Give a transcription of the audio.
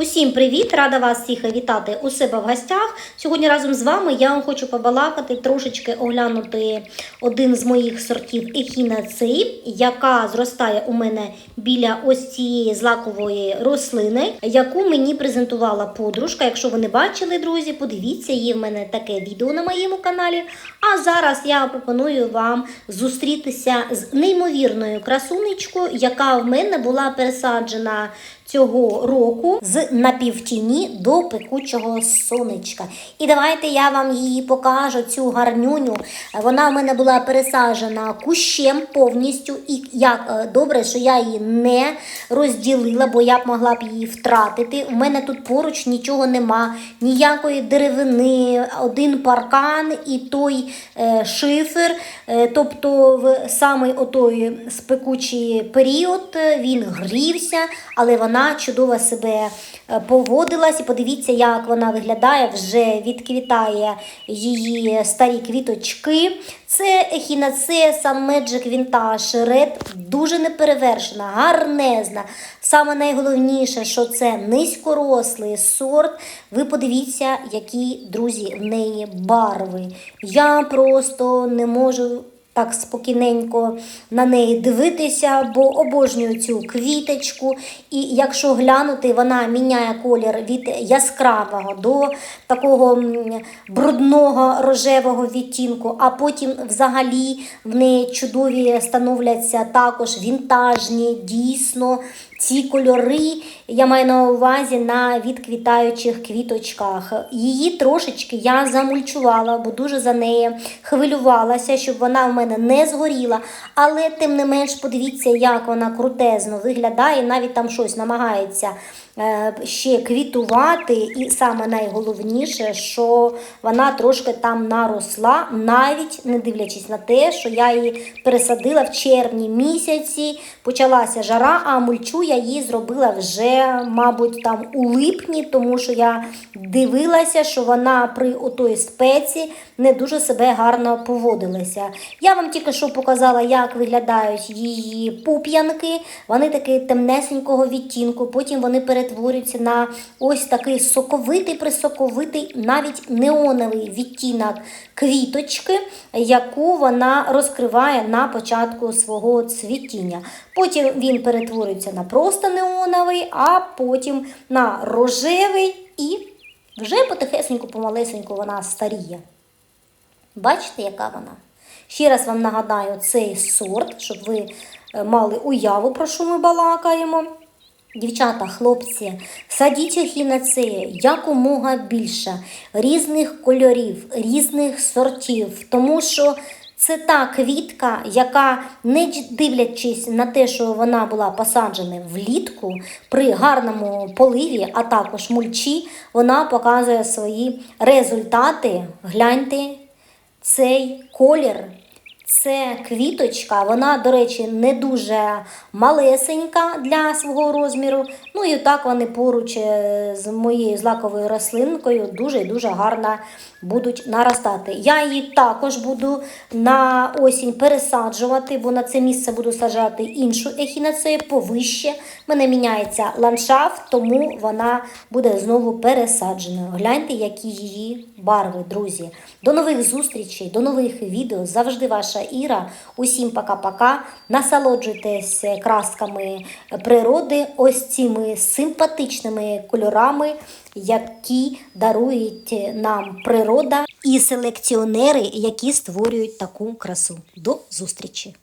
Усім привіт! Рада вас всіх вітати у себе в гостях. Сьогодні разом з вами я вам хочу побалакати, трошечки оглянути один з моїх сортів ехінацеї, яка зростає у мене біля ось цієї злакової рослини, яку мені презентувала подружка. Якщо ви не бачили, друзі, подивіться, є в мене таке відео на моєму каналі. А зараз я пропоную вам зустрітися з неймовірною красунечкою, яка в мене була пересаджена цього року з напівтіні до пекучого сонечка. І давайте я вам її покажу, цю гарнюню. Вона в мене була пересаджена кущем повністю. І як е, добре, що я її не розділила, бо я б могла б її втратити. У мене тут поруч нічого нема, ніякої деревини, один паркан і той е, шифер. Е, тобто в самий отой спекучий період е, він грівся, але вона чудово себе е, поводилась. І подивіться, як вона виглядає, вже відквітає її старі квіточки. Це ехінацея Magic Vintage Red, дуже неперевершена, гарнезна. Саме найголовніше, що це низькорослий сорт. Ви подивіться, які друзі в неї барви. Я просто не можу так спокійненько на неї дивитися, бо обожнюю цю квіточку. І якщо глянути, вона міняє колір від яскравого до такого брудного рожевого відтінку, а потім взагалі в неї чудові становляться також вінтажні, дійсно. Ці кольори я маю на увазі на відквітаючих квіточках. Її трошечки я замульчувала, бо дуже за неї хвилювалася, щоб вона в мене не згоріла. Але тим не менш, подивіться, як вона крутезно виглядає, навіть там щось намагається ще квітувати. І саме найголовніше, що вона трошки там наросла, навіть не дивлячись на те, що я її пересадила в червні місяці. Почалася жара, а мульчу я її зробила вже, мабуть, там у липні, тому що я дивилася, що вона при отої спеці не дуже себе гарно поводилася. Я вам тільки що показала, як виглядають її пуп'янки. Вони такі темнесенького відтінку, потім вони перетворюються на ось такий соковитий, присоковитий, навіть неоновий відтінок квіточки, яку вона розкриває на початку свого цвітіння. Потім він перетворюється на просто неоновий, а потім на рожевий і вже потихесеньку, помалесеньку вона старіє. Бачите, яка вона? Ще раз вам нагадаю цей сорт, щоб ви е, мали уяву, про що ми балакаємо. Дівчата, хлопці, садіть ехінацеї якомога більше різних кольорів, різних сортів, тому що це та квітка, яка, не дивлячись на те, що вона була посаджена влітку при гарному поливі, а також мульчі, вона показує свої результати. Гляньте, цей колір. Це квіточка, вона, до речі, не дуже малесенька для свого розміру. Ну і так вони поруч е, з моєю злаковою рослинкою дуже і дуже гарно будуть наростати. Я її також буду на осінь пересаджувати, бо на це місце буду саджати іншу ехінацею повище. В мене міняється ландшафт, тому вона буде знову пересадженою. Гляньте, які її барви, друзі. До нових зустрічей, до нових відео. Завжди ваша Іра. Усім пока-пока. Насолоджуйтесь красками природи, ось цими симпатичними кольорами, які дарують нам природа і селекціонери, які створюють таку красу. До зустрічі!